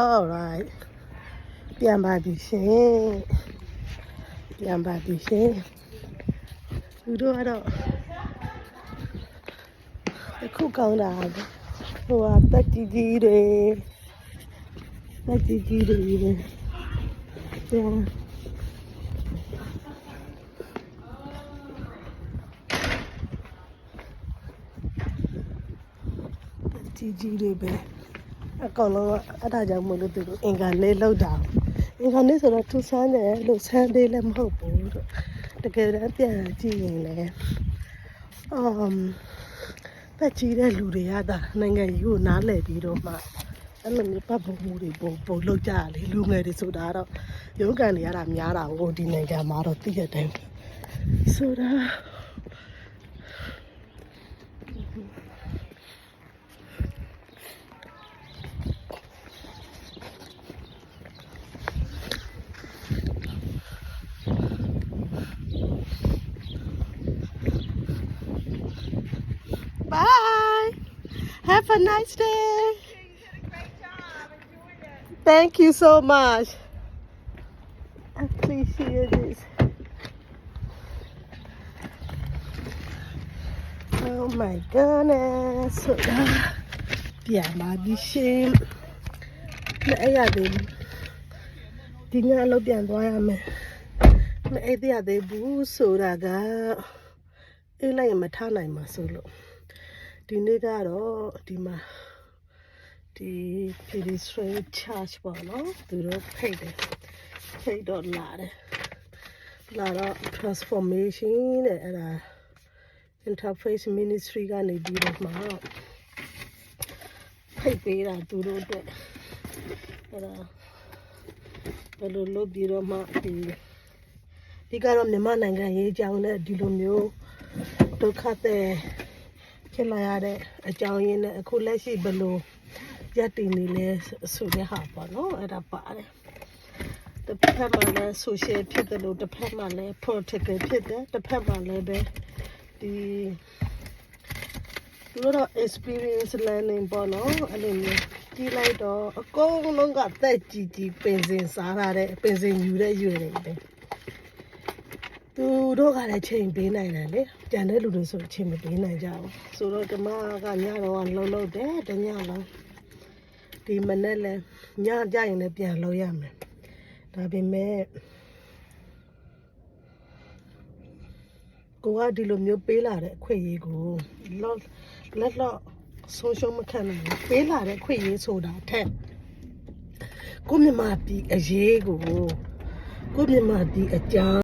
all right ပြန်ပါပြီရှင်ပြန်ပါပြီရှင်သူတို့ကတော့အခုကောင်းတာဟိုဟာတက်ကြီးကြီးတွေတက်ကြီးကြီးတွေပဲပြန်ကြီးကြီးတွေပဲ အကောင်လုံးကအဲ့ဒါကြောင့်မလို့သူတို့အင်္ဂါလေးလောက်တာအင်္ဂါလေးဆိုတော့သူဆန်းတယ်လို့ဆန်းသေးလည်းမဟုတ်ဘူးတော့တကယ်တမ်းပြန်ကြည့်ရင်လည်းအမ်တက်ကြီးတဲ့လူတွေကဒါနိုင်ငံကြီးကိုနားလည်ပြီးတော့မှအဲ့လိုမျိုးပတ်ဖို့မှုတွေပုံပုံလောက်ကြလေလူငယ်တွေဆိုတာတော့ရုန်းကန်နေရတာများတာဟိုဒီနိုင်ငံမှာတော့သိရတဲ့ဆိုတာ Bye. Have a nice day. Thank you so much. I appreciate this. Oh my goodness. ဆိုတာပြန်လာပြီရှင်။လက်အဲ့ရသေးဘူး။ဒီညအလုပ်ပြန်သွားရမယ်။မအဲ့တရသေးဘူးဆိုတာကအေးလိုက်ရင်မထနိုင်မှာဆိုလို့ ဒီနေ့ကတော့ဒီမှာဒီ pedestrian charge ပေါ့နော်သူတို့ဖိတ်တယ်ဖိတ်တော့လာတယ်လာတော့ transformation တဲ့အဲ့ဒါ interface ministry ကနေပြီးတော့မှဖိတ်ပေးတာသူတို့အတွက်အဲ့ဒါဘယ်လိုလုပ်ပြီးတော့မှဒီဒီကတော့မြန်မာနိုင်ငံရေးအကြောင်းနဲ့ဒီလိုမျိုးဒုက္ခတဲ့ ဖြစ်လာရတဲ့အကြောင်းရင်းနဲ့အခုလက်ရှိဘယ်လိုရပ်တည်နေလဲဆိုတဲ့ဟာပေါ့နော်အဲ့ဒါပါတယ်တစ်ဖက်မှာလည်း social ဖြစ်တယ်လို့တစ်ဖက်မှာလည်း political ဖြစ်တယ်တစ်ဖက်မှာလည်းပဲဒီသူတို့ experience learning ပေါ့နော်အဲ့လိုမျိုးကြီးလိုက်တော့အကုန်လုံးကတက်ကြီးကြီးပင်စင်စားရတဲ့ပင်စင်ယူတဲ့ရွယ်တွေပဲသူ တို့ကလည်းချိန်ပေးနိုင်တယ်လေကြံတဲ့လူတွေဆိုချိန်မပေးနိုင်ကြဘူးဆိုတော့ဓမ္မကညတော့ကလှုပ်လှုပ်တယ်တညလုံးဒီမနေ့လည်းညကြရင်လည်းပြန်လှုပ်ရမယ်ဒါပေမဲ့ကိုကဒီလိုမျိုးပေးလာတဲ့အခွင့်အရေးကိုလောလက်လော့ဆုံးရှုံးမခံနိုင်ဘူးပေးလာတဲ့အခွင့်အရေးဆိုတာထက်ကိုမြမပြည်အရေးကိုကိုမြမပြည်အကြောင်း